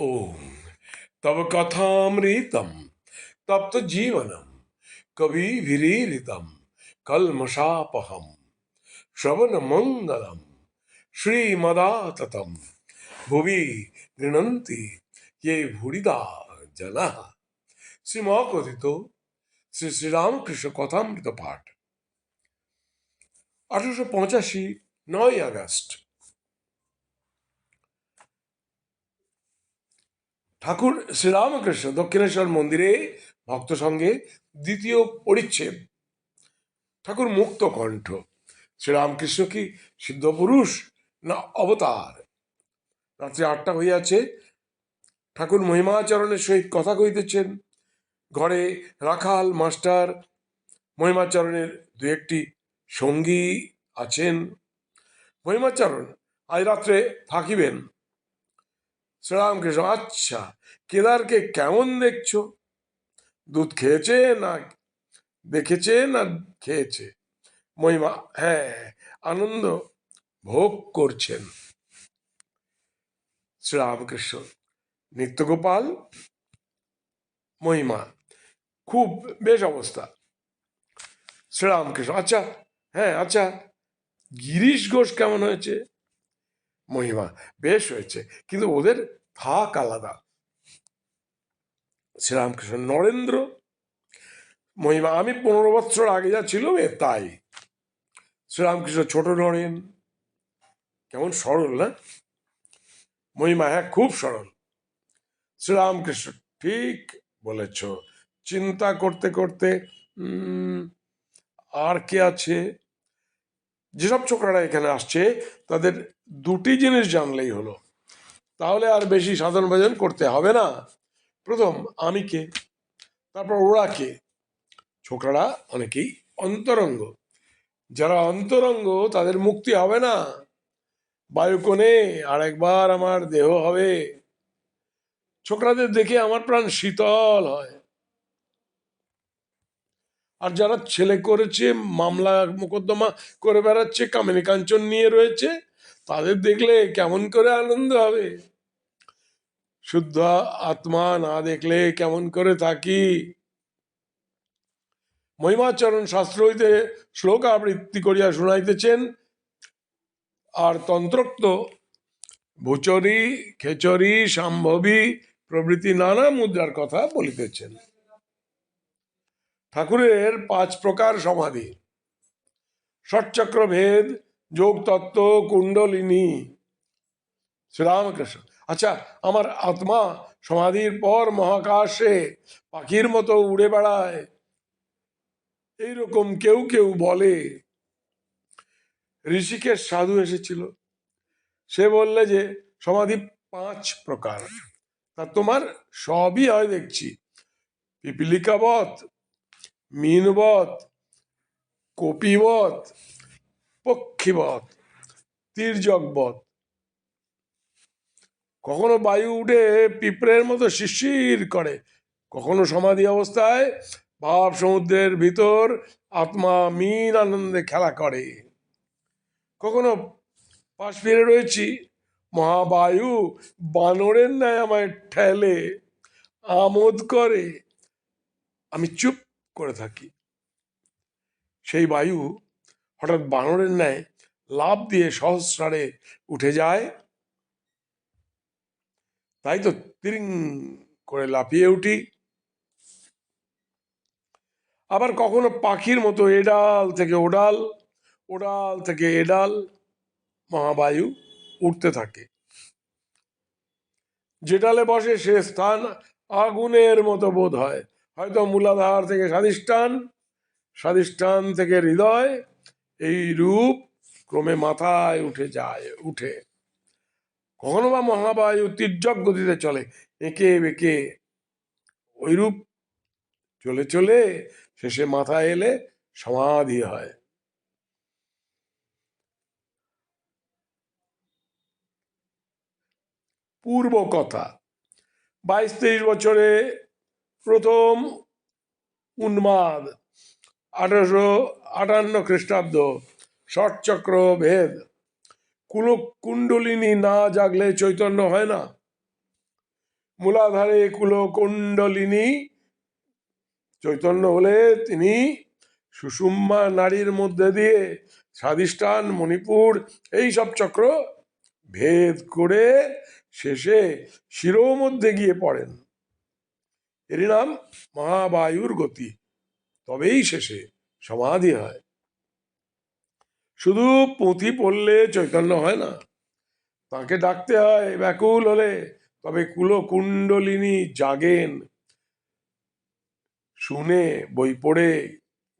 ओम तव कथामृतम तप्त जीवनम कवि विरीरितम कलमशापहम श्रवण मंगलम श्रीमदाततम भुवि गृणन्ति ये भूरिदा जना শ্রীমকথিত শ্রী শ্রীরামকৃষ্ণ কথামৃত পাঠ আঠারোশো পঁচাশি নয় আগস্ট ঠাকুর শ্রীরামকৃষ্ণ দক্ষিণেশ্বর মন্দিরে ভক্ত সঙ্গে দ্বিতীয় পরিচ্ছেদ। ঠাকুর মুক্ত কণ্ঠ। শ্রীরামকৃষ্ণ কি সিদ্ধ পুরুষ না অবতার? রাত্রি আটটা হইয়াছে, ঠাকুর মহিমাচরণের সহিত কথা কইতেছেন ঘরে রাখাল মাস্টার মহিমাচরণের দু একটি সঙ্গী আছেন। মহিমাচরণ, আজ রাত্রে থাকিবেন। শ্রীরামকৃষ্ণ আচ্ছা কেদারকে কেমন দেখছ? দুধ খেয়েছে না দেখেছে না খেয়েছে? মহিমা হ্যাঁ আনন্দ ভোগ করছেন। শ্রীরামকৃষ্ণ, নিত্যগোপাল, মহিমা, খুব বেশ অবস্থা। শ্রীরামকৃষ্ণ আচ্ছা হ্যাঁ আচ্ছা গিরিশ ঘোষ কেমন হয়েছে? মহিমা, বেশ হয়েছে। কিন্তু ওদের থাক আলাদা। শ্রীরামকৃষ্ণ, নরেন্দ্র, মহিমা, আমি পনেরো বছর আগে যা ছিল এ তাই। শ্রীরামকৃষ্ণ ছোট নরেন, কেমন সরল না মহিমা হ্যাঁ খুব সরল। শ্রীরামকৃষ্ণ, ঠিক বলেছ। চিন্তা করতে করতে আর কে আছে? যেসব ছোকরারা এখানে আসছে, তাদের দুটি জিনিস জানলেই হলো। তাহলে আর বেশি সাধন ভজন করতে হবে না। প্রথম, আমি কে? তারপর ওরা কে? ছোকরারা অনেকেই অন্তরঙ্গ। যারা অন্তরঙ্গ, তাদের মুক্তি হবে না। বায়ুকোণে আরেকবার আমার দেহ হবে। ছোকরাদের দেখে আমার প্রাণ শীতল হয়। আর যারা ছেলে করেছে, মামলা মোকদ্দমা করে বেড়াচ্ছে, কামিনী কাঞ্চন নিয়ে রয়েছে, তাদের দেখলে কেমন করে আনন্দ হবে? শুদ্ধ আত্মা না দেখলে কেমন করে থাকি? মহিমাচরণ শাস্ত্র হইতে শ্লোক আবৃত্তি করিয়া শুনাইতেছেন, আর তন্ত্রোক্ত, ভুচরি, খেচরি, সম্ভবী প্রভৃতি নানা মুদ্রার কথা বলিতেছেন। ঠাকুরের পাঁচ প্রকার সমাধি। ষটচক্র ভেদ যোগ তত্ত্ব কুণ্ডলিনী। শ্রীরামকৃষ্ণ। আচ্ছা আমার আত্মা সমাধির পর মহাকাশে পাখির মতো উড়ে বেড়ায়। এইরকম কেউ কেউ বলে ঋষিকের সাধু এসেছিল। সে বললে যে, সমাধি পাঁচ প্রকার। তা তোমার সবই হয় দেখছি। পিপিলিকাবত মিনবত কপিবত পক্ষীবত তীর্যকবত কখনো বায়ু উঠে পিঁপড়ের মতো শিশির করে, কখনো সমাধি অবস্থায় ভাব সমুদ্রের ভিতর আত্মা মিন আনন্দে খেলা করে। কখনো পাশ ফিরে রয়েছি, মহাবায়ু বানরের ন্যায় আমায় ঠেলে, আমোদ করে। আমি চুপ করে থাকি। সেই বায়ু হঠাৎ বানরের ন্যায় লাভ দিয়ে সহস্রারে উঠে যায়। তাই তো তিরিং করে লাফিয়ে উঠি। আবার কখনো পাখির মতো এডাল থেকে ওডাল ওডাল থেকে এডাল মহাবায়ু উঠতে থাকে। যেডালে বসে সে স্থান আগুনের মতো বোধ হয়। হয়তো মূলাধার থেকে স্বাধিষ্ঠান স্বাধিষ্ঠান থেকে হৃদয়, এই রূপ ক্রমে মাথায় উঠে যায়, উঠে। কখনো বা মহাবায়ু তির্যক গতিতে চলে, এঁকে বেঁকে ওইরূপ চলে চলে শেষে মাথায় এলে সমাধি হয়। পূর্ব কথা, বাইশ তেইশ বছরে প্রথম উন্মাদ, আঠারোশো আটান্ন খ্রিস্টাব্দ, ষটচক্র ভেদ। কুল কুণ্ডলিনী না জাগলে চৈতন্য হয় না। মূলাধারে কুলকুণ্ডলিনী চৈতন্য হলে তিনি সুষুম্মা নারীর মধ্যে দিয়ে স্বাদিষ্ঠান মণিপুর, এই সব চক্র ভেদ করে শেষে শিরো মধ্যে গিয়ে পড়েন। এরই নাম মহাবায়ুর গতি। তবেই শেষে সমাধি হয়। শুধু পুঁথি পড়লে চৈতন্য হয় না, তাকে ডাকতে হয় ব্যাকুল হলে, তবে কুলকুণ্ডলিনী জাগেন। শুনে বই পড়ে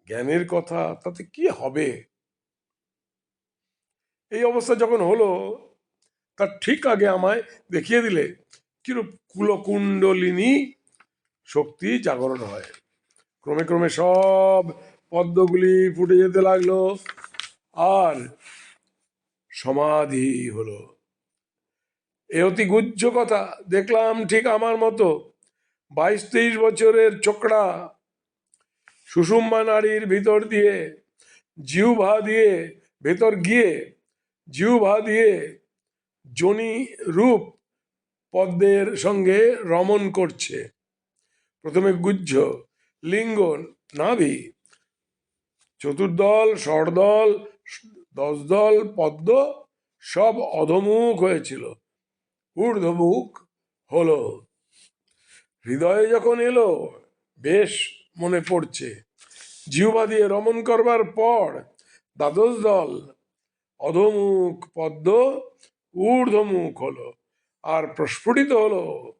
জ্ঞানের কথা, তাতে কি হবে? এই অবস্থা যখন হলো, তার ঠিক আগে আমায় দেখিয়ে দিলে, কিরূপ কুলকুণ্ডলিনী শক্তি জাগরণ হয়। ক্রমে ক্রমে সব পদ্মগুলি ফুটে যেতে লাগল আর সমাধি হলো। এ অতি গুজ্জ কথা, দেখলাম ঠিক আমার মতো বাইশ তেইশ বছরের চোকড়া সুষুম্মা নারীর ভিতর দিয়ে জিউভা দিয়ে ভেতর গিয়ে জিউভা দিয়ে জনি রূপ পদ্মের সঙ্গে রমন করছে। প্রথমে গুজ্জ, লিঙ্গ, নাভি। চতুর্দল, ষড়দল, দশদল, পদ্ম, সব অধমুখ হয়েছিল। ঊর্ধ্বমুখ হলো। হৃদয়ে যখন এলো, বেশ মনে পড়ছে। জিহ্বা দিয়ে রমণ করবার পর দ্বাদশ দল, অধমুখ, পদ্ম, ঊর্ধ্বমুখ হলো। আর প্রস্ফুটিত হলো।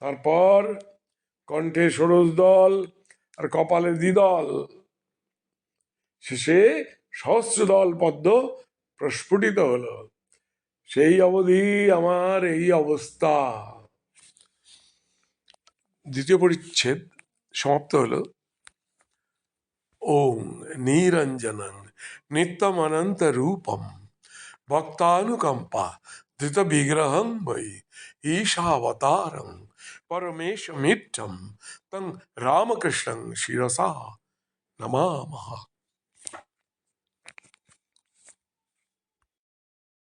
তারপর কণ্ঠে ষোড়শ দল আর কপালে দ্বিদল। শেষে সহস্র দল পদ্ম প্রস্ফুটিত হলো। সেই অবধি আমার এই অবস্থা। দ্বিতীয় পরিচ্ছেদ সমাপ্ত হলো। ওম নিরঞ্জনং নিত্যমনন্ত রূপম ভক্তানুকম্পা धृत विग्रह वै ईशावतार परमेश परमेशमिट्टं तंग रामकृष्ण शिरसा नमामः।